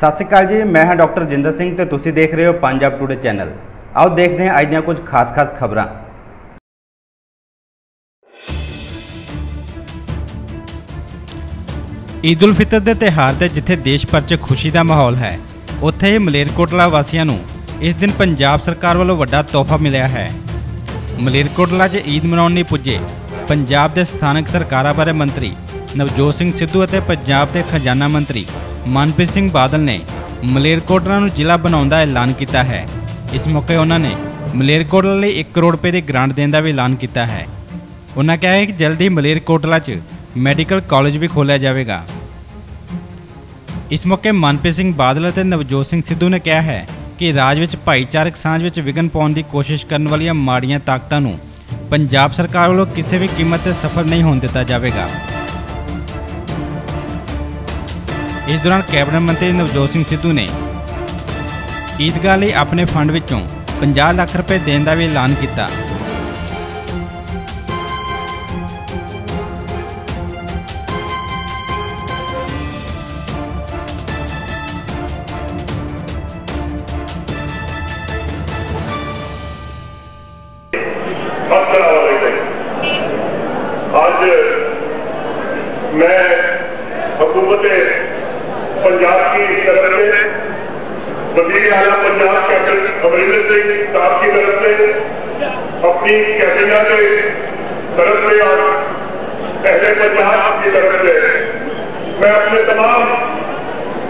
ਸਤਿ ਸ਼੍ਰੀ ਅਕਾਲ ਜੀ, ਮੈਂ ਹਾਂ ਡਾਕਟਰ ਜਿੰਦਰ ਸਿੰਘ ਤੇ ਤੁਸੀਂ ਦੇਖ ਰਹੇ ਹੋ ਪੰਜਾਬ ਟੂਡੇ ਚੈਨਲ। ਆਓ ਦੇਖਦੇ ਹਾਂ ਅੱਜ ਦੀਆਂ ਕੁਝ ਖਾਸ-ਖਾਸ ਖਬਰਾਂ। ਈਦ ਉਲ ਫਿਤਰ ਦੇ ਤਿਉਹਾਰ ਤੇ ਜਿੱਥੇ ਦੇਸ਼ ਭਰ 'ਚ ਖੁਸ਼ੀ ਦਾ ਮਾਹੌਲ ਹੈ, ਉੱਥੇ ਹੀ ਮਲੇਰਕੋਟਲਾ ਵਾਸੀਆਂ ਨੂੰ ਇਸ ਦਿਨ ਪੰਜਾਬ ਸਰਕਾਰ ਵੱਲੋਂ ਵੱਡਾ ਤੋਹਫਾ ਮਿਲਿਆ ਹੈ। ਮਲੇਰਕੋਟਲਾ 'ਚ ਈਦ ਮਨਾਉਣ ਲਈ ਪੁੱਜੇ ਪੰਜਾਬ ਦੇ ਸਥਾਨਕ ਸਰਕਾਰਾਂ ਬਾਰੇ ਮੰਤਰੀ ਨਵਜੋਤ ਸਿੰਘ ਸਿੱਧੂ ਅਤੇ ਪੰਜਾਬ ਦੇ ਖਜ਼ਾਨਾ ਮੰਤਰੀ ਮਨਪ੍ਰੀਤ ਸਿੰਘ ਬਾਦਲ ਨੇ ਮਲੇਰਕੋਟਲਾ ਨੂੰ ਜ਼ਿਲ੍ਹਾ ਬਣਾਉਣ ਦਾ ਐਲਾਨ ਕੀਤਾ ਹੈ। ਇਸ ਮੌਕੇ ਉਹਨਾਂ ਨੇ ਮਲੇਰਕੋਟਲਾ ਲਈ 1 ਕਰੋੜ ਰੁਪਏ ਦੀ ਗ੍ਰਾਂਟ ਦੇਣ ਦਾ ਵੀ ਐਲਾਨ ਕੀਤਾ ਹੈ। ਉਹਨਾਂ ਕਿਹਾ ਹੈ ਕਿ ਜਲਦੀ ਮਲੇਰਕੋਟਲਾ 'ਚ ਮੈਡੀਕਲ ਕਾਲਜ ਵੀ ਖੋਲ੍ਹਿਆ ਜਾਵੇਗਾ। ਇਸ ਮੌਕੇ ਮਨਪ੍ਰੀਤ ਸਿੰਘ ਬਾਦਲ ਅਤੇ ਨਵਜੋਤ ਸਿੰਘ ਸਿੱਧੂ ਨੇ ਕਿਹਾ ਹੈ ਕਿ ਰਾਜ ਵਿੱਚ ਭਾਈਚਾਰਕ ਸਾਂਝ ਵਿੱਚ ਵਿਘਨ ਪਾਉਣ ਦੀ ਕੋਸ਼ਿਸ਼ ਕਰਨ ਵਾਲੀਆਂ ਮਾੜੀਆਂ ਤਾਕਤਾਂ ਨੂੰ ਪੰਜਾਬ ਸਰਕਾਰ ਵੱਲੋਂ ਕਿਸੇ ਵੀ ਕੀਮਤ ਤੇ ਸਫਲ ਨਹੀਂ ਹੋਣ ਦਿੱਤਾ ਜਾਵੇਗਾ। ਇਸ ਦੌਰਾਨ ਕੈਬਨਿਟ ਮੰਤਰੀ ਨਵਜੋਤ ਸਿੰਘ ਸਿੱਧੂ ਨੇ ਈਦਗਾਹ ਲਈ ਆਪਣੇ ਫੰਡ ਵਿੱਚੋਂ 50 ਲੱਖ ਰੁਪਏ ਦੇਣ ਦਾ ਵੀ ਐਲਾਨ ਕੀਤਾ। سے صاحب کی طرف سے، اپنی کہتیاں کے طرف سے اور پہلے پنجاب کی طرف سے۔ میں اپنے تمام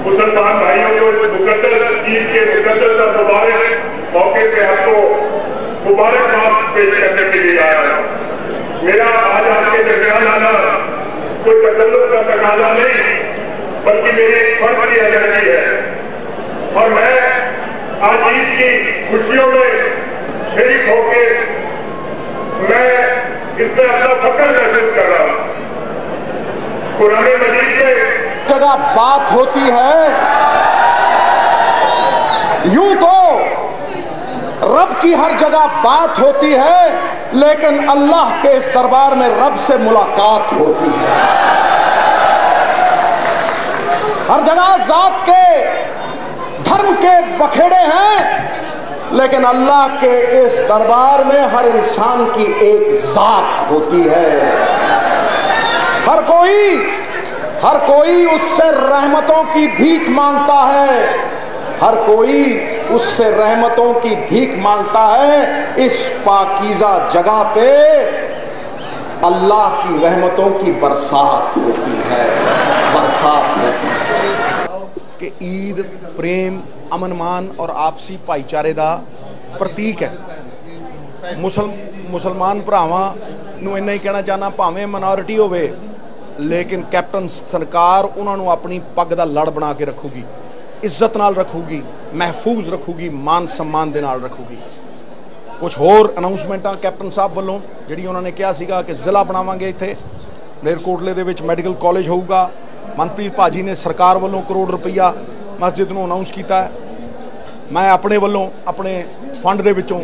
مسلمان بھائیوں کو اس مقدس عید کے مقدس اور مبارک موقع پہ آپ کو مبارکباد پیش کرنے کے لیے آیا ہوں۔ میرا آج آپ کے درمیان آنا کوئی تکلف کا تقاضا نہیں، بلکہ میری ایک فرض کی ادائیگی ہے۔ اور میں آج عید کی خوشیوں میں شریک ہو کے میں اس میں اپنا فکر محسوس کر رہا ہوں۔ قرآن مجید میں جگہ بات ہوتی ہے۔ یوں تو رب کی ہر جگہ بات ہوتی ہے، لیکن اللہ کے اس دربار میں رب سے ملاقات ہوتی ہے۔ ہر جگہ ذات کے دھرم کے بکھیڑے ہیں۔ لیکن اللہ کے اس دربار میں ہر انسان کی ایک ذات ہوتی ہے۔ ہر کوئی ہر کوئی اس سے رحمتوں کی بھیک مانگتا ہے۔ ہر کوئی اس سے رحمتوں کی بھیک مانگتا ہے۔ اس پاکیزہ جگہ پہ اللہ کی رحمتوں کی برسات ہوتی ہے۔ برسات ہوتی ہے۔ ਕਿ ਈਦ, ਪ੍ਰੇਮ, ਅਮਨ ਮਾਨ ਔਰ ਆਪਸੀ ਭਾਈਚਾਰੇ ਦਾ ਪ੍ਰਤੀਕ ਹੈ। ਮੁਸਲ, ਮੁਸਲਮਾਨ ਭਰਾਵਾਂ ਨੂੰ ਇੰਨਾ ਹੀ ਕਹਿਣਾ ਚਾਹਨਾ ਭਾਵੇਂ ਮਿਨੋਰਿਟੀ ਹੋਵੇ, ਲੇਕਿਨ ਕੈਪਟਨ ਸਰਕਾਰ ਉਹਨਾਂ ਨੂੰ ਆਪਣੀ ਪੱਗ ਦਾ ਲੜ ਬਣਾ ਕੇ ਰੱਖੂਗੀ, ਇੱਜ਼ਤ ਨਾਲ ਰੱਖੂਗੀ, ਮਹਿਫੂਜ਼ ਰੱਖੂਗੀ, ਮਾਨ ਸਨਮਾਨ ਦੇ ਨਾਲ ਰੱਖੂਗੀ। ਕੁਝ ਹੋਰ ਅਨਾਉਂਸਮੈਂਟਾਂ ਕੈਪਟਨ ਸਾਹਿਬ ਵੱਲੋਂ, ਜਿਹੜੀ ਉਹਨਾਂ ਨੇ ਕਿਹਾ ਸੀਗਾ ਕਿ ਜ਼ਿਲ੍ਹਾ ਬਣਾਵਾਂਗੇ ਇੱਥੇ। ਮਲੇਰਕੋਟਲੇ ਦੇ ਵਿੱਚ ਮੈਡੀਕਲ ਕਾਲਜ ਹੋਊਗਾ ਮਨਪ੍ਰੀਤ ਭਾਜੀ ਨੇ ਸਰਕਾਰ ਵੱਲੋਂ ਕਰੋੜ ਰੁਪਈਆ ਮਸਜਿਦ ਨੂੰ ਅਨਾਉਂਸ ਕੀਤਾ ਹੈ। ਮੈਂ ਆਪਣੇ ਵੱਲੋਂ ਆਪਣੇ ਫੰਡ ਦੇ ਵਿੱਚੋਂ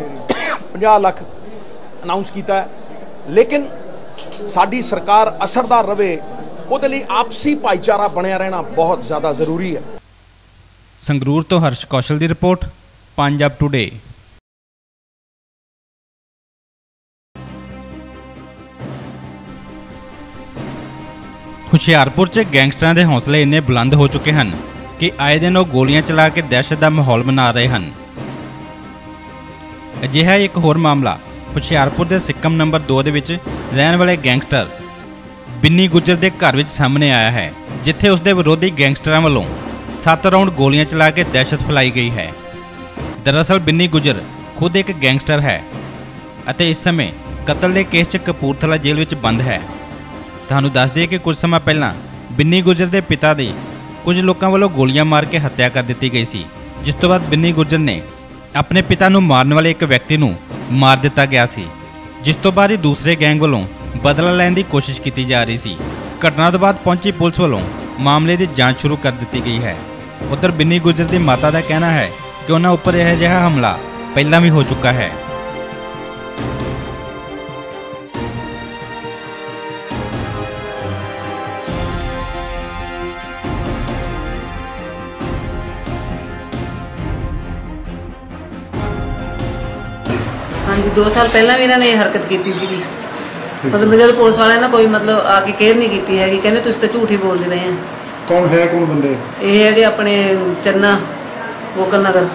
50 ਲੱਖ ਅਨਾਉਂਸ ਕੀਤਾ ਹੈ। ਲੇਕਿਨ ਸਾਡੀ ਸਰਕਾਰ ਅਸਰਦਾਰ ਰਵੇ, ਉਹਦੇ ਲਈ ਆਪਸੀ ਭਾਈਚਾਰਾ ਬਣਿਆ ਰਹਿਣਾ ਬਹੁਤ ਜ਼ਿਆਦਾ ਜ਼ਰੂਰੀ ਹੈ। ਸੰਗਰੂਰ ਤੋਂ ਹਰਸ਼ ਕੌਸ਼ਲ ਦੀ ਰਿਪੋਰਟ, ਪੰਜਾਬ ਟੁਡੇ ਹੁਸ਼ਿਆਰਪੁਰ 'ਚ ਗੈਂਗਸਟਰਾਂ ਦੇ ਹੌਸਲੇ ਇੰਨੇ ਬੁਲੰਦ ਹੋ ਚੁੱਕੇ ਹਨ ਕਿ ਆਏ ਦਿਨ ਉਹ ਗੋਲੀਆਂ ਚਲਾ ਕੇ ਦਹਿਸ਼ਤ ਦਾ ਮਾਹੌਲ ਬਣਾ ਰਹੇ ਹਨ। ਅਜਿਹਾ ਇੱਕ ਹੋਰ ਮਾਮਲਾ ਹੁਸ਼ਿਆਰਪੁਰ ਦੇ ਸਿੱਕਮ ਨੰਬਰ 2 ਦੇ ਵਿੱਚ ਰਹਿਣ ਵਾਲੇ ਗੈਂਗਸਟਰ ਬਿੰਨੀ ਗੁੱਜਰ ਦੇ ਘਰ ਵਿੱਚ ਸਾਹਮਣੇ ਆਇਆ ਹੈ, ਜਿੱਥੇ ਉਸ ਦੇ ਵਿਰੋਧੀ ਗੈਂਗਸਟਰਾਂ ਵੱਲੋਂ 7 ਰਾਉਂਡ ਗੋਲੀਆਂ ਚਲਾ ਕੇ ਦਹਿਸ਼ਤ ਫੈਲਾਈ ਗਈ ਹੈ। ਦਰਅਸਲ ਬਿੰਨੀ ਗੁੱਜਰ ਖੁਦ ਇੱਕ ਗੈਂਗਸਟਰ ਹੈ ਅਤੇ ਇਸ ਸਮੇਂ ਕਤਲ ਦੇ ਕੇਸ 'ਚ ਕਪੂਰਥਲਾ ਜੇਲ੍ਹ ਵਿੱਚ ਬੰਦ ਹੈ। ਤੁਹਾਨੂੰ ਦੱਸ ਦਈਏ ਕਿ ਕੁਝ ਸਮਾਂ ਪਹਿਲਾਂ ਬਿੰਨੀ ਗੁਜਰ ਦੇ ਪਿਤਾ ਦੀ ਕੁਝ ਲੋਕਾਂ ਵੱਲੋਂ ਗੋਲੀਆਂ ਮਾਰ ਕੇ ਹੱਤਿਆ ਕਰ ਦਿੱਤੀ ਗਈ ਸੀ, ਜਿਸ ਤੋਂ ਬਾਅਦ ਬਿੰਨੀ ਗੁੱਜਰ ਨੇ ਆਪਣੇ ਪਿਤਾ ਨੂੰ ਮਾਰਨ ਵਾਲੇ ਇੱਕ ਵਿਅਕਤੀ ਨੂੰ ਮਾਰ ਦਿੱਤਾ ਗਿਆ ਸੀ, ਜਿਸ ਤੋਂ ਬਾਅਦ ਹੀ ਦੂਸਰੇ ਗੈਂਗ ਵੱਲੋਂ ਬਦਲਾ ਲੈਣ ਦੀ ਕੋਸ਼ਿਸ਼ ਕੀਤੀ ਜਾ ਰਹੀ ਸੀ। ਘਟਨਾ ਤੋਂ ਬਾਅਦ ਪਹੁੰਚੀ ਪੁਲਿਸ ਵੱਲੋਂ ਮਾਮਲੇ ਦੀ ਜਾਂਚ ਸ਼ੁਰੂ ਕਰ ਦਿੱਤੀ ਗਈ ਹੈ। ਉਧਰ ਬਿੰਨੀ ਗੁਜਰ ਦੀ ਮਾਤਾ ਦਾ ਕਹਿਣਾ ਹੈ ਕਿ ਉਹਨਾਂ ਉੱਪਰ ਇਹ ਜਿਹਾ ਹਮਲਾ ਪਹਿਲਾਂ ਵੀ ਹੋ ਚੁੱਕਾ ਹੈ। ਹਾਂਜੀ 2 ਸਾਲ ਪਹਿਲਾਂ ਵੀ ਇਹਨਾਂ ਨੇ ਇਹ ਹਰਕਤ ਕੀਤੀ ਸੀਗੀ। ਮਤਲਬ ਜਦੋਂ ਪੁਲਿਸ ਵਾਲਿਆਂ ਨੇ ਕੋਈ ਮਤਲਬ ਆ ਕੇ ਕੇਅਰ ਨਹੀਂ ਕੀਤੀ ਹੈਗੀ ਕਹਿੰਦੇ ਤੁਸੀਂ ਤਾਂ ਝੂਠ ਹੀ ਬੋਲਦੇ ਰਹੇ ਆ। ਕੌਣ ਹੈ ਕੌਣ ਬੰਦੇ? ਇਹ ਹੈਗੇ ਆਪਣੇ ਚੰਨਾ ਗੋਕਲ ਨਗਰ।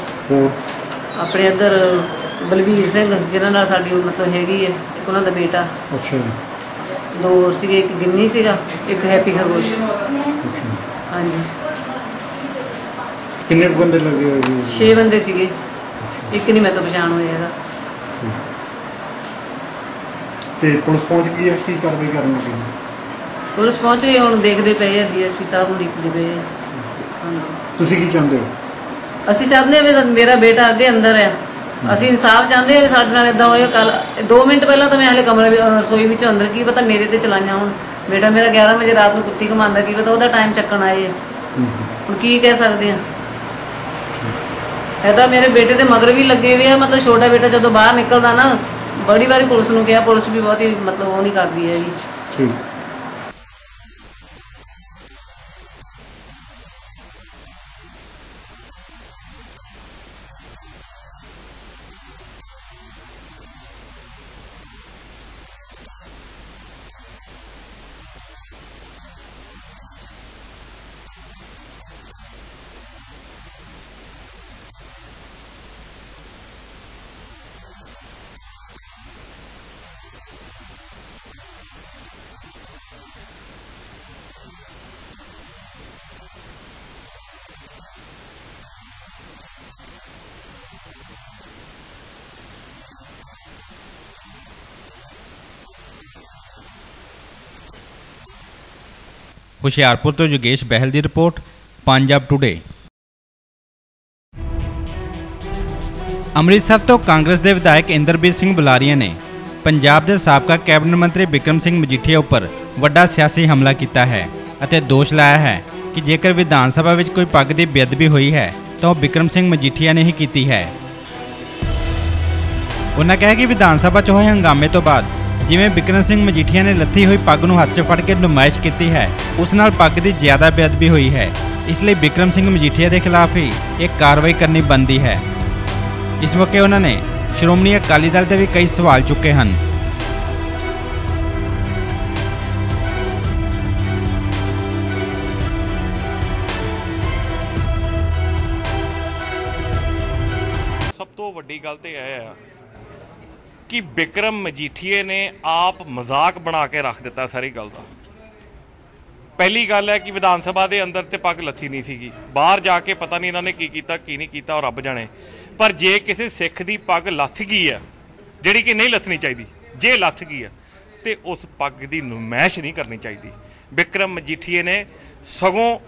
ਆਪਣੇ ਇੱਧਰ ਬਲਵੀਰ ਸਿੰਘ ਜਿਨ੍ਹਾਂ ਨਾਲ ਸਾਡੀ ਮਤਲਬ ਹੈਗੀ ਹੈ ਇੱਕ ਉਹਨਾਂ ਦਾ ਬੇਟਾ। ਅੱਛਾ ਜੀ। ਦੋ ਹੋਰ ਸੀਗੇ ਇੱਕ ਗਿੰਨੀ ਸੀਗਾ ਇੱਕ ਹੈਪੀ ਖਰਗੋਸ਼। ਹਾਂਜੀ। ਕਿੰਨੇ ਕੁ ਬੰਦੇ ਲੱਗੇ ਹੋਏ ਜੀ 6 ਬੰਦੇ ਸੀਗੇ। ਇੱਕ ਨਹੀਂ ਮੈਂ ਤੋਂ ਪਛਾਣ ਹੋਇਆ ਹੈਗਾ। ਤੇ ਪੁਲਿਸ ਪਹੁੰਚ ਗਈ ਹੈ? ਕੀ ਕਾਰਵਾਈ ਕਰਨ ਲੱਗੀ ਪੁਲਿਸ ਪਹੁੰਚ ਗਈ ਹੁਣ ਦੇਖਦੇ ਪਏ ਆ ਡੀਐਸਪੀ ਸਾਹਿਬ ਨੂੰ ਦੇਖਦੇ ਪਏ ਆ। ਹਾਂਜੀ। ਤੁਸੀਂ ਕੀ ਚਾਹੁੰਦੇ ਹੋ? ਅਸੀਂ ਚਾਹੁੰਦੇ ਵੀ ਮੇਰਾ ਬੇਟਾ ਅੱਗੇ ਅੰਦਰ ਹੈ ਅਸੀਂ ਇਨਸਾਫ ਚਾਹੁੰਦੇ ਵੀ ਸਾਡੇ ਨਾਲ ਇਦਾਂ ਹੋਇਆ ਕੱਲ 2 ਮਿੰਟ ਪਹਿਲਾਂ ਤਾਂ ਮੈਂ ਹਲੇ ਕਮਰੇ ਵਿੱਚ ਅਹ ਰਸੋਈ ਵਿੱਚ ਅੰਦਰ ਕੀ ਪਤਾ ਮੇਰੇ ਤੇ ਚਲਾਈਆਂ ਹੁਣ। ਬੇਟਾ ਮੇਰਾ 11 ਵਜੇ ਰਾਤ ਨੂੰ ਕੁੱਤੀ ਕਮਾਉਂਦਾ ਕੀ ਪਤਾ ਉਹਦਾ ਟਾਈਮ ਚੱਕਣ ਆਏ ਹੈ। ਹੁਣ ਕੀ ਕਹਿ ਸਕਦੇ ਆ? ਇਹ ਤਾਂ ਮੇਰੇ ਬੇਟੇ ਦੇ ਮਗਰ ਵੀ ਲੱਗੇ ਹੋਏ ਆ ਮਤਲਬ ਛੋਟਾ ਬੇਟਾ ਜਦੋਂ ਬਾਹਰ ਨਿਕਲਦਾ ਨਾ ਬੜੀ ਵਾਰੀ ਪੁਲਿਸ ਨੂੰ ਕਿਹਾ, ਪੁਲਿਸ ਵੀ ਬਹੁਤ ਹੀ ਮਤਲਬ ਉਹ ਨਹੀਂ ਕਰਦੀ ਹੈਗੀ। ਠੀਕ। ਹੁਸ਼ਿਆਰਪੁਰ ਤੋਂ ਯੋਗੇਸ਼ ਬਹਿਲ ਦੀ ਰਿਪੋਰਟ, ਪੰਜਾਬ ਟੁਡੇ ਅੰਮ੍ਰਿਤਸਰ ਤੋਂ ਕਾਂਗਰਸ ਦੇ ਵਿਧਾਇਕ ਇੰਦਰਬੀਰ ਸਿੰਘ ਬੁਲਾਰੀਆ ਨੇ ਪੰਜਾਬ ਦੇ ਸਾਬਕਾ ਕੈਬਨਿਟ ਮੰਤਰੀ ਬਿਕਰਮ ਸਿੰਘ ਮਜੀਠੀਆ ਉੱਪਰ ਵੱਡਾ ਸਿਆਸੀ ਹਮਲਾ ਕੀਤਾ ਹੈ ਅਤੇ ਦੋਸ਼ ਲਾਇਆ ਹੈ ਕਿ ਜੇਕਰ ਵਿਧਾਨ ਸਭਾ ਵਿੱਚ ਕੋਈ ਪੱਗ ਦੀ ਬੇਅਦਬੀ ਹੋਈ ਹੈ, ਤਾਂ ਉਹ ਬਿਕਰਮ ਸਿੰਘ ਮਜੀਠੀਆ ਨੇ ਹੀ ਕੀਤੀ ਹੈ। ਉਹਨਾਂ ਕਿਹਾ ਕਿ ਵਿਧਾਨ ਸਭਾ 'ਚ ਹੋਏ ਹੰਗਾਮੇ ਤੋਂ ਬਾਅਦ ਜਿਵੇਂ ਬਿਕਰਮ ਸਿੰਘ ਮਜੀਠੀਆ ਨੇ ਲੱਥੀ ਹੋਈ ਪੱਗ ਨੂੰ ਹੱਥ 'ਚ ਫੜ ਕੇ ਨੁਮਾਇਸ਼ ਕੀਤੀ ਹੈ, ਉਸ ਨਾਲ ਪੱਗ ਦੀ ਜ਼ਿਆਦਾ ਬੇਅਦਬੀ ਹੋਈ ਹੈ। ਇਸ ਲਈ ਬਿਕਰਮ ਸਿੰਘ ਮਜੀਠੀਆ ਦੇ ਖਿਲਾਫ ਹੀ ਇੱਕ ਕਾਰਵਾਈ ਕਰਨੀ ਬਣਦੀ ਹੈ। ਇਸ ਮੌਕੇ ਉਹਨਾਂ ਨੇ ਸ਼੍ਰੋਮਣੀ ਅਕਾਲੀ ਦਲ ਤੇ ਵੀ ਕਈ ਸਵਾਲ ਚੁੱਕੇ ਹਨ। ਸਭ ਤੋਂ ਵੱਡੀ ਗੱਲ ਤੇ ਇਹ ਆ ਕਿ ਵਿਕਰਮ ਮਜੀਠੀਏ ਨੇ ਆਪ ਮਜ਼ਾਕ ਬਣਾ ਕੇ ਰੱਖ ਦਿੱਤਾ ਸਾਰੀ ਗੱਲ ਦਾ। ਪਹਿਲੀ ਗੱਲ ਹੈ ਕਿ ਵਿਧਾਨ ਸਭਾ ਦੇ ਅੰਦਰ ਤੇ ਪੱਗ ਲੱਥੀ ਨਹੀਂ ਸੀਗੀ। ਬਾਹਰ ਜਾ ਕੇ ਪਤਾ ਨਹੀਂ ਇਹਨਾਂ ਨੇ ਕੀ ਕੀਤਾ, ਕੀ ਨਹੀਂ ਕੀਤਾ, ਉਹ ਰੱਬ ਜਾਣੇ। ਪਰ ਜੇ ਕਿਸੇ ਸਿੱਖ ਦੀ ਪੱਗ ਲੱਥ ਗਈ ਹੈ, ਜਿਹੜੀ ਕਿ ਨਹੀਂ ਲੱਥਣੀ ਚਾਹੀਦੀ, ਜੇ ਲੱਥ ਗਈ ਹੈ, ਤੇ ਉਸ ਪੱਗ ਦੀ ਨੁਮਾਇਸ਼ ਨਹੀਂ ਕਰਨੀ ਚਾਹੀਦੀ। ਵਿਕਰਮ ਮਜੀਠੀਏ ਨੇ ਸਗੋਂ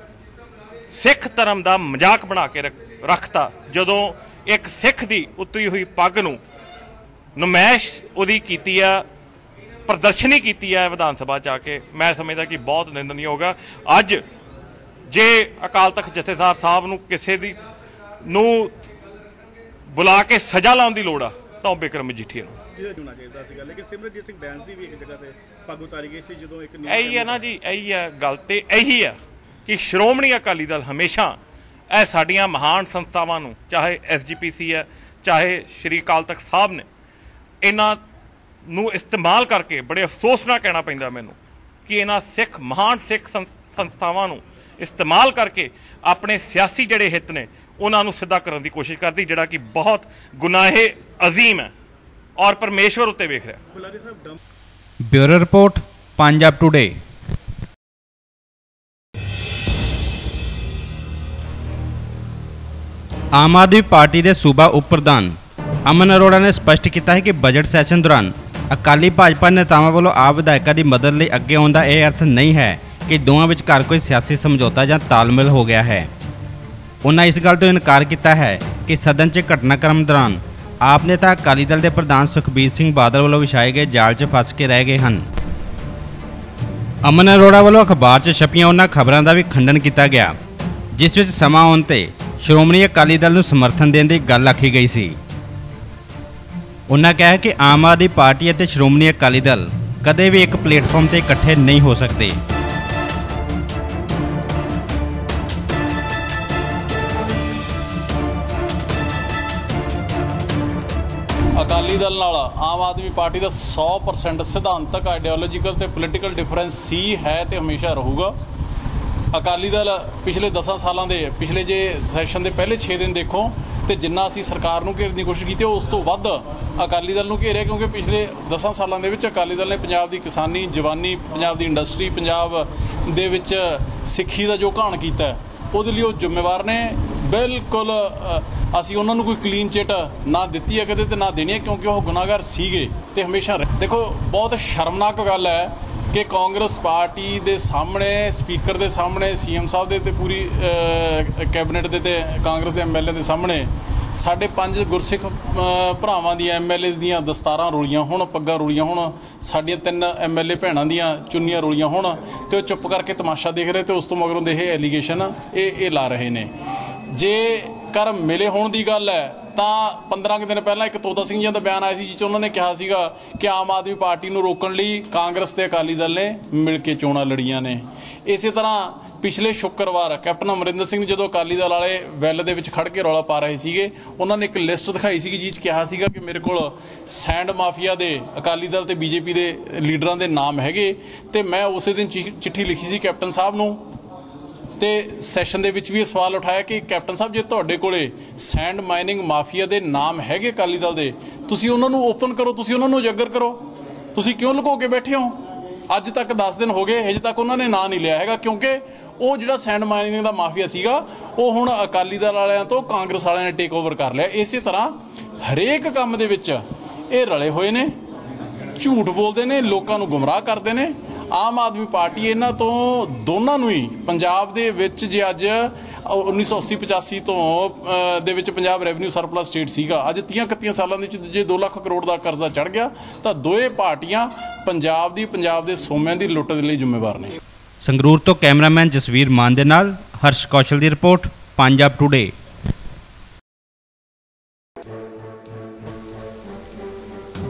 ਸਿੱਖ ਧਰਮ ਦਾ ਮਜ਼ਾਕ ਬਣਾ ਕੇ ਰੱਖ- ਰੱਖਤਾ, ਜਦੋਂ ਇੱਕ ਸਿੱਖ ਦੀ ਉਤਰੀ ਹੋਈ ਪੱਗ ਨੂੰ ਨੁਮਾਇਸ਼ ਉਹਦੀ ਕੀਤੀ ਆ ਪ੍ਰਦਰਸ਼ਨੀ ਕੀਤੀ ਆ ਵਿਧਾਨ ਸਭਾ ਚ ਆ ਕੇ। ਮੈਂ ਸਮਝਦਾ ਕਿ ਬਹੁਤ ਨਿੰਦਨੀ ਹੋਗਾ ਅੱਜ ਜੇ ਅਕਾਲ ਤਖਤ ਜਥੇਦਾਰ ਸਾਹਿਬ ਨੂੰ ਕਿਸੇ ਦੀ ਨੂੰ ਬੁਲਾ ਕੇ ਸਜ਼ਾ ਲਾਉਣ ਦੀ ਲੋੜ ਆ ਤਾਂ ਬਿਕਰਮ ਮਜੀਠੀਆ ਨੂੰ। ਜਿਹਦਾ ਚੁਣਾ ਚਾਹੀਦਾ ਸੀਗਾ। ਲੇਕਿਨ ਸਿਮਰਜੀਤ ਸਿੰਘ ਬੈਂਸ ਦੀ ਵੀ ਇੱਕ ਜਗ੍ਹਾ ਤੇ ਪੱਗ ਉਤਾਰੀ ਗਈ ਸੀ ਜਦੋਂ ਇੱਕ ਇਹੀ ਹੈ ਨਾ ਜੀ ਇਹੀ ਹੈ ਗੱਲ ਤੇ ਇਹੀ ਹੈ ਕਿ ਸ਼੍ਰੋਮਣੀ ਅਕਾਲੀ ਦਲ ਹਮੇਸ਼ਾ ਇਹ ਸਾਡੀਆਂ ਮਹਾਨ ਸੰਸਥਾਵਾਂ ਨੂੰ ਚਾਹੇ ਐਸਜੀਪੀਸੀ ਹੈ ਚਾਹੇ ਸ਼੍ਰੀ ਅਕਾਲ ਤਖਤ ਸਾਹਿਬ ਨੇ ਇਹਨਾਂ ਨੂੰ ਇਸਤੇਮਾਲ ਕਰਕੇ ਬੜੇ ਅਫਸੋਸ ਨਾਲ ਕਹਿਣਾ ਪੈਂਦਾ ਮੈਨੂੰ ਕਿ ਇਹਨਾਂ ਸਿੱਖ, ਮਹਾਨ ਸਿੱਖ ਸੰਸ- ਸੰਸਥਾਵਾਂ ਨੂੰ ਇਸਤੇਮਾਲ ਕਰਕੇ ਆਪਣੇ ਸਿਆਸੀ ਜਿਹੜੇ ਹਿੱਤ ਨੇ, ਉਹਨਾਂ ਨੂੰ ਸਿੱਧਾ ਕਰਨ ਦੀ ਕੋਸ਼ਿਸ਼ ਕਰਦੀ, ਜਿਹੜਾ ਕਿ ਬਹੁਤ ਗੁਨਾਹੇ ਅਜ਼ੀਮ ਹੈ ਔਰ ਪਰਮੇਸ਼ਵਰ ਉੱਤੇ ਵੇਖ ਰਿਹਾ। Bureau report, Punjab today Aam Aadmi party ਦੇ ਸੂਬਾ ਉਪ ਪ੍ਰਧਾਨ ਅਮਨ ਅਰੋੜਾ ਨੇ ਸਪਸ਼ਟ ਕੀਤਾ ਹੈ ਕਿ ਬਜਟ ਸੈਸ਼ਨ ਦੌਰਾਨ ਅਕਾਲੀ ਭਾਜਪਾ ਨੇਤਾਵਾਂ ਵੱਲੋਂ ਆਪ ਵਿਧਾਇਕਾਂ ਦੀ ਮਦਦ ਲਈ ਅੱਗੇ ਆਉਣ ਦਾ ਇਹ ਅਰਥ ਨਹੀਂ ਹੈ ਕਿ ਦੋਵਾਂ ਵਿਚਕਾਰ ਕੋਈ ਸਿਆਸੀ ਸਮਝੌਤਾ ਜਾਂ ਤਾਲਮੇਲ ਹੋ ਗਿਆ ਹੈ। ਉਹਨਾਂ ਇਸ ਗੱਲ ਤੋਂ ਇਨਕਾਰ ਕੀਤਾ ਹੈ ਕਿ ਸਦਨ 'ਚ ਘਟਨਾਕ੍ਰਮ ਦੌਰਾਨ ਆਪ ਨੇਤਾ ਅਕਾਲੀ ਦਲ ਦੇ ਪ੍ਰਧਾਨ ਸੁਖਬੀਰ ਸਿੰਘ ਬਾਦਲ ਵੱਲੋਂ ਵਿਛਾਏ ਗਏ ਜਾਲ 'ਚ ਫਸ ਕੇ ਰਹਿ ਗਏ ਹਨ। ਅਮਨ ਅਰੋੜਾ ਵੱਲੋਂ ਅਖਬਾਰ 'ਚ ਛਪੀਆਂ ਉਹਨਾਂ ਖਬਰਾਂ ਦਾ ਵੀ ਖੰਡਨ ਕੀਤਾ ਗਿਆ, ਜਿਸ ਵਿੱਚ ਸਮਾਂ ਆਉਣ ਤੇ ਸ਼੍ਰੋਮਣੀ ਅਕਾਲੀ ਦਲ ਨੂੰ ਸਮਰਥਨ ਦੇਣ ਦੀ ਗੱਲ ਆਖੀ ਗਈ ਸੀ। ਉਹਨਾਂ ਕਿਹਾ ਕਿ ਆਮ ਆਦਮੀ ਪਾਰਟੀ ਅਤੇ ਸ਼੍ਰੋਮਣੀ ਅਕਾਲੀ ਦਲ ਕਦੇ ਵੀ ਇੱਕ ਪਲੇਟਫਾਰਮ ਤੇ ਇਕੱਠੇ ਨਹੀਂ ਹੋ ਸਕਦੇ। ਅਕਾਲੀ ਅਕਾਲੀ ਦਲ ਨਾਲ ਆਮ ਆਦਮੀ ਪਾਰਟੀ ਦਾ 100% ਸਿਧਾਂਤਕ ਆਈਡੀਓਲੋਜੀਕਲ ਤੇ ਪੋਲੀਟੀਕਲ ਡਿਫਰੈਂਸ ਸੀ, ਹੈ ਤੇ ਹਮੇਸ਼ਾ ਰਹੂਗਾ। ਅਕਾਲੀ ਦਲ ਪਿਛਲੇ 10 ਸਾਲਾਂ ਦੇ, ਪਿਛਲੇ ਜੇ ਸੈਸ਼ਨ ਦੇ ਪਹਿਲੇ 6 ਦਿਨ ਦੇਖੋ ਤੇ ਜਿੰਨਾ ਅਸੀਂ ਸਰਕਾਰ ਨੂੰ ਘੇਰਨ ਦੀ ਕੋਸ਼ਿਸ਼ ਕੀਤੀ, ਉਸ ਤੋਂ ਵੱਧ ਅਕਾਲੀ ਦਲ ਨੂੰ ਘੇਰਿਆ ਕਿਉਂਕਿ ਪਿਛਲੇ 10 ਸਾਲਾਂ ਦੇ ਵਿੱਚ ਅਕਾਲੀ ਦਲ ਨੇ ਪੰਜਾਬ ਦੀ ਕਿਸਾਨੀ, ਜਵਾਨੀ, ਪੰਜਾਬ ਦੀ ਇੰਡਸਟਰੀ ਪੰਜਾਬ ਦੇ ਵਿੱਚ ਸਿੱਖੀ ਦਾ ਜੋ ਘਾਣ ਕੀਤਾ, ਉਹਦੇ ਲਈ ਉਹ ਜ਼ਿੰਮੇਵਾਰ ਨੇ। ਬਿਲਕੁਲ ਅਸੀਂ ਉਹਨਾਂ ਨੂੰ ਕੋਈ ਕਲੀਨ ਚਿਟ ਨਾ ਦਿੱਤੀ ਹੈ ਕਦੇ ਤੇ ਨਾ ਦੇਣੀ ਹੈ ਕਿਉਂਕਿ ਉਹ ਗੁਨਾਹਗਾਰ ਸੀਗੇ ਤੇ ਹਮੇਸ਼ਾ ਦੇਖੋ, ਬਹੁਤ ਸ਼ਰਮਨਾਕ ਗੱਲ ਹੈ ਕਿ ਕਾਂਗਰਸ ਪਾਰਟੀ ਦੇ ਸਾਹਮਣੇ, ਸਪੀਕਰ ਦੇ ਸਾਹਮਣੇ, ਸੀਐਮ ਸਾਹਿਬ ਦੇ ਤੇ ਪੂਰੀ ਕੈਬਨਿਟ ਦੇ ਤੇ ਕਾਂਗਰਸ ਦੇ ਐਮਐਲਏ ਦੇ ਸਾਹਮਣੇ ਸਾਡੇ ਪੰਜ ਗੁਰਸਿੱਖ ਭਰਾਵਾਂ ਦੀਆਂ ਐਮਐਲਏਸ ਦੀਆਂ ਦਸਤਾਰਾਂ ਰੋਲੀਆਂ ਹੋਣ, ਪੱਗਾਂ ਰੋਲੀਆਂ ਹੋਣ, ਸਾਡੀਆਂ ਤਿੰਨ ਐਮਐਲਏ ਭੈਣਾਂ ਦੀਆਂ ਚੁੰਨੀਆਂ ਰੋਲੀਆਂ ਹੋਣ ਤੇ ਉਹ ਚੁੱਪ ਕਰਕੇ ਤਮਾਸ਼ਾ ਦੇਖ ਰਹੇ ਤੇ ਉਸ ਤੋਂ ਮਗਰੋਂ ਦੇ ਇਹ ਐਲੀਗੇਸ਼ਨ ਇਹ ਇਹ ਲਾ ਰਹੇ ਨੇ। ਜੇ ਕਰ ਮਿਲੇ ਹੋਣ ਦੀ ਗੱਲ ਹੈ ਤਾਂ 15 ਕੁ ਦਿਨ ਪਹਿਲਾਂ ਇੱਕ ਤੋਤਾ ਸਿੰਘ ਜੀ ਦਾ ਬਿਆਨ ਆਇਆ ਸੀ, ਜਿਸ 'ਚ ਉਹਨਾਂ ਨੇ ਕਿਹਾ ਸੀਗਾ ਕਿ ਆਮ ਆਦਮੀ ਪਾਰਟੀ ਨੂੰ ਰੋਕਣ ਲਈ ਕਾਂਗਰਸ ਤੇ ਅਕਾਲੀ ਦਲ ਨੇ ਮਿਲ ਕੇ ਚੋਣਾਂ ਲੜੀਆਂ ਨੇ। ਇਸੇ ਤਰ੍ਹਾਂ ਪਿਛਲੇ ਸ਼ੁੱਕਰਵਾਰ ਕੈਪਟਨ ਅਮਰਿੰਦਰ ਸਿੰਘ ਜਦੋਂ ਅਕਾਲੀ ਦਲ ਵਾਲੇ ਵੈਲ ਦੇ ਵਿੱਚ ਖੜ ਕੇ ਰੌਲਾ ਪਾ ਰਹੇ ਸੀਗੇ, ਉਹਨਾਂ ਨੇ ਇੱਕ ਲਿਸਟ ਦਿਖਾਈ ਸੀਗੀ, ਜਿਸ 'ਚ ਕਿਹਾ ਸੀਗਾ ਕਿ ਮੇਰੇ ਕੋਲ ਸੈਂਡ ਮਾਫੀਆ ਦੇ ਅਕਾਲੀ ਦਲ ਤੇ ਬੀਜੇਪੀ ਦੇ ਲੀਡਰਾਂ ਦੇ ਨਾਮ ਹੈਗੇ ਤੇ ਮੈਂ ਉਸੇ ਦਿਨ ਚਿ- ਚਿੱਠੀ ਲਿਖੀ ਸੀ ਕੈਪਟਨ ਸਾਹਿਬ ਨੂੰ। ਤੇ ਸੈਸ਼ਨ ਦੇ ਵਿੱਚ ਵੀ ਇਹ ਸਵਾਲ ਉਠਾਇਆ ਕਿ ਕੈਪਟਨ ਸਾਹਿਬ, ਜੇ ਤੁਹਾਡੇ ਕੋਲੇ ਸੈਂਡ ਮਾਈਨਿੰਗ ਮਾਫੀਆ ਦੇ ਨਾਮ ਹੈਗੇ ਅਕਾਲੀ ਦਲ ਦੇ, ਤੁਸੀਂ ਉਹਨਾਂ ਨੂੰ ਓਪਨ ਕਰੋ, ਤੁਸੀਂ ਉਹਨਾਂ ਨੂੰ ਉਜਾਗਰ ਕਰੋ। ਤੁਸੀਂ ਕਿਉਂ ਲੁਕੋ ਕੇ ਬੈਠੇ ਹੋ? ਅੱਜ ਤੱਕ 10 ਦਿਨ ਹੋ ਗਏ, ਹਜੇ ਤੱਕ ਉਹਨਾਂ ਨੇ ਨਾਂ ਨਹੀਂ ਲਿਆ ਹੈਗਾ, ਕਿਉਂਕਿ ਉਹ ਜਿਹੜਾ ਸੈਂਡ ਮਾਈਨਿੰਗ ਦਾ ਮਾਫੀਆ ਸੀਗਾ, ਉਹ ਹੁਣ ਅਕਾਲੀ ਦਲ ਵਾਲਿਆਂ ਤੋਂ ਕਾਂਗਰਸ ਵਾਲਿਆਂ ਨੇ ਟੇਕ ਓਵਰ ਕਰ ਲਿਆ। ਇਸੇ ਤਰ੍ਹਾਂ ਹਰੇਕ ਕੰਮ ਦੇ ਵਿੱਚ ਇਹ ਰਲੇ ਹੋਏ ਨੇ, ਝੂਠ ਬੋਲਦੇ ਨੇ, ਲੋਕਾਂ ਨੂੰ ਗੁੰਮਰਾਹ ਕਰਦੇ ਨੇ ਆਮ ਆਦਮੀ ਪਾਰਟੀ ਇਹਨਾਂ ਤੋਂ ਦੋਨਾਂ ਨੂੰ ਹੀ ਪੰਜਾਬ ਦੇ ਵਿੱਚ ਜੇ ਅੱਜ 1980 85 ਤੋਂ ਦੇ ਵਿੱਚ ਪੰਜਾਬ ਰੈਵਨਿਊ ਸਰਪਲਸ ਸਟੇਟ ਸੀਗਾ। ਅੱਜ 30 31 ਸਾਲਾਂ ਦੇ ਵਿੱਚ ਜੇ 2 ਲੱਖ ਕਰੋੜ ਦਾ ਕਰਜ਼ਾ ਚੜ ਗਿਆ, ਤਾਂ ਦੋਏ ਪਾਰਟੀਆਂ ਪੰਜਾਬ ਦੀ, ਪੰਜਾਬ ਦੇ ਸੋਮਿਆਂ ਦੀ ਲੁੱਟ ਦੇ ਲਈ ਜ਼ਿੰਮੇਵਾਰ ਨੇ। ਸੰਗਰੂਰ ਤੋਂ ਕੈਮਰਾਮੈਨ ਜਸਵੀਰ ਮਾਨ ਦੇ ਨਾਲ ਹਰਸ਼ ਕੌਸ਼ਲ ਦੀ ਰਿਪੋਰਟ, ਪੰਜਾਬ ਟੁਡੇ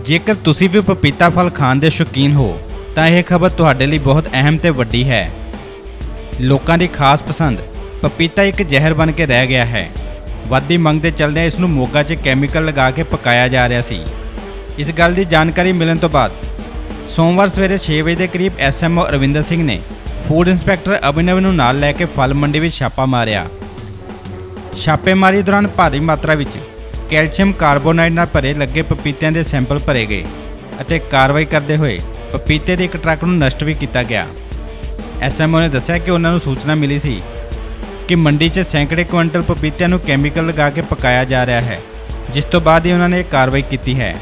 ਜੇਕਰ ਤੁਸੀਂ ਵੀ ਪਪੀਤਾ ਫਲ ਖਾਣ ਦੇ ਸ਼ੌਕੀਨ ਹੋ ਤਾਂ ਇਹ ਖਬਰ ਤੁਹਾਡੇ ਲਈ ਬਹੁਤ ਅਹਿਮ ਤੇ ਵੱਡੀ ਹੈ। ਲੋਕਾਂ ਦੀ ਖਾਸ ਪਸੰਦ, ਪਪੀਤਾ ਇੱਕ ਜ਼ਹਿਰ ਬਣ ਕੇ ਰਹਿ ਗਿਆ ਹੈ। ਵੱਧਦੀ ਮੰਗ ਦੇ ਚੱਲਦਿਆਂ ਇਸ ਨੂੰ ਮੋਗਾ 'ਚ ਕੈਮੀਕਲ ਲਗਾ ਕੇ ਪਕਾਇਆ ਜਾ ਰਿਹਾ ਸੀ। ਇਸ ਗੱਲ ਦੀ ਜਾਣਕਾਰੀ ਮਿਲਣ ਤੋਂ ਬਾਅਦ, ਸੋਮਵਾਰ ਸਵੇਰੇ 6 ਵਜੇ ਦੇ ਕਰੀਬ ਐਸਐਮਓ ਅਰਵਿੰਦਰ ਸਿੰਘ ਨੇ ਫੂਡ ਇੰਸਪੈਕਟਰ ਅਭਿਨਵ ਨੂੰ ਨਾਲ ਲੈ ਕੇ ਫਲ ਮੰਡੀ ਵਿੱਚ ਛਾਪਾ ਮਾਰਿਆ। ਛਾਪੇਮਾਰੀ ਦੌਰਾਨ ਭਾਰੀ ਮਾਤਰਾ ਵਿੱਚ ਕੈਲਸ਼ੀਅਮ ਕਾਰਬੋਨਾਈਡ ਨਾਲ ਭਰੇ ਲੱਗੇ ਪਪੀਤਿਆਂ ਦੇ ਸੈਂਪਲ ਭਰੇ ਗਏ ਅਤੇ ਕਾਰਵਾਈ ਕਰਦੇ ਹੋਏ ਪਪੀਤੇ ਦੇ ਇੱਕ ਟਰੱਕ ਨੂੰ ਨਸ਼ਟ ਵੀ ਕੀਤਾ ਗਿਆ। ਐਸਐਮਓ ਨੇ ਦੱਸਿਆ ਕਿ ਉਹਨਾਂ ਨੂੰ ਸੂਚਨਾ ਮਿਲੀ ਸੀ ਕਿ ਮੰਡੀ 'ਚ ਸੈਂਕੜੇ ਕੁਇੰਟਲ ਪਪੀਤਿਆਂ ਨੂੰ ਕੈਮੀਕਲ ਲਗਾ ਕੇ ਪਕਾਇਆ ਜਾ ਰਿਹਾ ਹੈ, ਜਿਸ ਤੋਂ ਬਾਅਦ ਹੀ ਉਹਨਾਂ ਨੇ ਇਹ ਕਾਰਵਾਈ ਕੀਤੀ ਹੈ।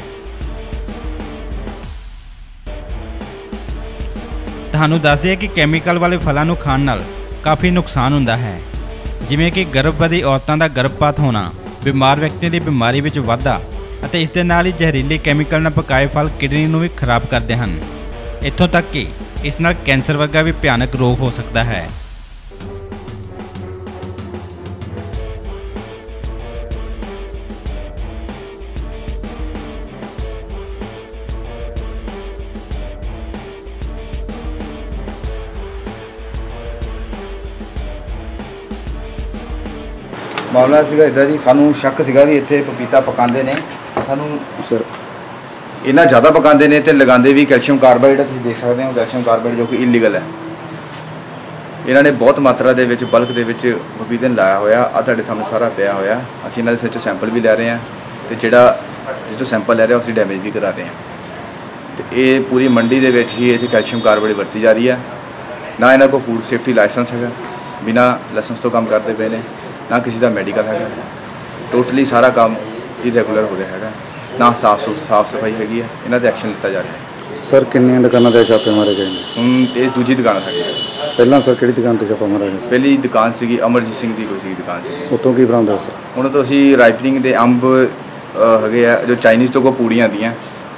ਤੁਹਾਨੂੰ ਦੱਸ ਦਈਏ ਕਿ ਕੈਮੀਕਲ ਵਾਲੇ ਫਲਾਂ ਨੂੰ ਖਾਣ ਨਾਲ ਕਾਫੀ ਨੁਕਸਾਨ ਹੁੰਦਾ ਹੈ, ਜਿਵੇਂ ਕਿ ਗਰਭਵਤੀ ਔਰਤਾਂ ਦਾ ਗਰਭਪਾਤ ਹੋਣਾ, ਬਿਮਾਰ ਵਿਅਕਤੀ ਦੀ ਬਿਮਾਰੀ ਵਿੱਚ ਵਾਧਾ ਅਤੇ ਇਸ ਦੇ ਨਾਲ ਹੀ ਜ਼ਹਿਰੀਲੇ ਕੈਮੀਕਲ ਨਾਲ ਪਕਾਏ ਫਲ ਕਿਡਨੀ ਨੂੰ ਵੀ ਖਰਾਬ ਕਰਦੇ ਹਨ। ਇੱਥੋਂ ਤੱਕ ਕਿ ਇਸ ਨਾਲ ਕੈਂਸਰ ਵਰਗਾ ਵੀ ਭਿਆਨਕ ਰੋਗ ਹੋ ਸਕਦਾ ਹੈ। ਮਾਮਲਾ ਸੀਗਾ ਇਦਾਂ ਜੀ ਸਾਨੂੰ ਸ਼ੱਕ ਸੀਗਾ ਵੀ ਇੱਥੇ ਪਪੀਤਾ ਪਕਾਉਂਦੇ ਨੇ। ਸਾਨੂੰ ਸਰ ਇੰਨਾ ਜ਼ਿਆਦਾ ਪਕਾਉਂਦੇ ਨੇ ਤੇ ਲਗਾਉਂਦੇ ਵੀ ਕੈਲਸ਼ੀਅਮ ਕਾਰਬਾਈਡ ਤੁਸੀਂ ਦੇਖ ਸਕਦੇ ਹੋ, ਕੈਲਸ਼ੀਅਮ ਕਾਰਬਾਈਡ ਜੋ ਕਿ ਇਲੀਗਲ ਹੈ। ਇਹਨਾਂ ਨੇ ਬਹੁਤ ਮਾਤਰਾ ਦੇ ਵਿੱਚ, ਬਲਕ ਦੇ ਵਿੱਚ ਪਪੀਤੇ ਨੂੰ ਲਾਇਆ ਹੋਇਆ ਆ ਤੁਹਾਡੇ ਸਾਹਮਣੇ ਸਾਰਾ ਪਿਆ ਹੋਇਆ। ਅਸੀਂ ਇਹਨਾਂ ਦੇ ਸਿਰ ਚੋਂ ਸੈਂਪਲ ਵੀ ਲੈ ਰਹੇ ਹਾਂ ਤੇ ਜਿਹੜਾ ਜਿਸ ਤੋਂ ਸੈਂਪਲ ਲੈ ਰਹੇ ਹਾਂ ਅਸੀਂ ਡੈਮੇਜ ਵੀ ਕਰਾ ਰਹੇ ਹਾਂ। ਤੇ ਇਹ ਪੂਰੀ ਮੰਡੀ ਦੇ ਵਿੱਚ ਹੀ ਇਹ 'ਚ ਕੈਲਸ਼ੀਅਮ ਕਾਰਬਾਈਡ ਵਰਤੀ ਜਾ ਰਹੀ ਹੈ। ਨਾ ਇਹਨਾਂ ਕੋਲ ਫੂਡ ਸੇਫਟੀ ਲਾਇਸੈਂਸ ਹੈਗਾ, ਬਿਨਾ ਲਾਇਸੈਂਸ ਤੋਂ ਕੰਮ ਕਰਦੇ ਪਏ ਨੇ, ਨਾ ਕਿਸੇ ਦਾ ਮੈਡੀਕਲ ਹੈਗਾ। ਟੋਟਲੀ ਸਾਰਾ ਕੰਮ ਇਰੈਗੂਲਰ ਹੋ ਰਿਹਾ ਹੈਗਾ। ਨਾ ਸਾਫ਼ ਸਾਫ਼ ਸਫ਼ਾਈ ਹੈਗੀ ਹੈ। ਇਹਨਾਂ ਤੇ ਐਕਸ਼ਨ ਲਿੱਤਾ ਜਾ ਰਿਹਾ ਹੈ। ਸਰ ਕਿੰਨੀਆਂ ਦੁਕਾਨਾਂ ਤੇ ਛਾਪੇ ਮਾਰੇ ਗਏ ਨੇ? ਹੁਣ ਇਹ ਦੂਜੀ ਦੁਕਾਨ ਸਾਡੀ ਹੈ। ਪਹਿਲਾਂ ਸਰ ਕਿਹੜੀ ਦੁਕਾਨ ਤੇ ਛਾਪਾ ਮਾਰਿਆ ਗਿਆ ਸੀ? ਪਹਿਲੀ ਦੁਕਾਨ ਸੀਗੀ ਅਮਰਜੀਤ ਸਿੰਘ ਦੀ ਕੋਈ ਸੀਗੀ ਦੁਕਾਨ ਸੀਗੀ। ਉਤੋਂ ਕੀ ਬਰਾਮਦ ਹੋਇਆ ਸਰ? ਉਹਨਾਂ ਤੋਂ ਅਸੀਂ ਰਾਈਪਨਿੰਗ ਦੇ ਅੰਬ ਅ, ਹੈਗੇ ਆ ਜੋ ਚਾਈਨੀਜ਼ ਤੋਂ ਕੋ ਪੂੜੀਆਂ ਆਉਂਦੀਆਂ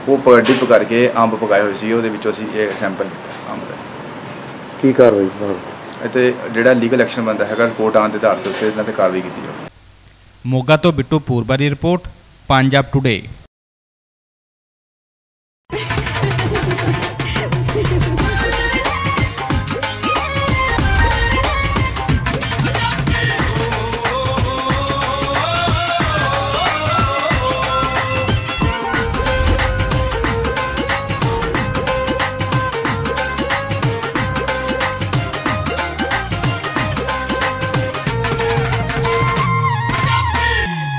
ਉਹ ਪ- ਡਿਪ ਕਰਕੇ ਅੰਬ ਪਕਾਏ ਹੋਏ ਸੀ ਉਹਦੇ ਵਿੱਚੋਂ ਅਸੀਂ ਇਹ ਸੈਂਪਲ ਲਿੱਤਾ ਅੰਬ ਦਾ। ਕੀ ਕਾਰਵਾਈ ਬਾਅਦ? ਅਤੇ ਜਿਹੜਾ ਲੀਗਲ ਐਕਸ਼ਨ ਬਣਦਾ ਹੈਗਾ ਰਿਪੋਰਟ ਆਉਣ ਦੇ ਆਧਾਰ ਤੇ ਉੱਤੇ ਇਹਨਾਂ ਤੇ ਕਾਰਵਾਈ ਕੀਤੀ ਜਾਊਗੀ। ਮੋਗਾ ਤੋਂ ਬਿੱਟੂ ਪੂਰਬਾ ਦੀ ਰਿਪੋਰਟ ਪੰਜਾਬ ਟੁਡੇ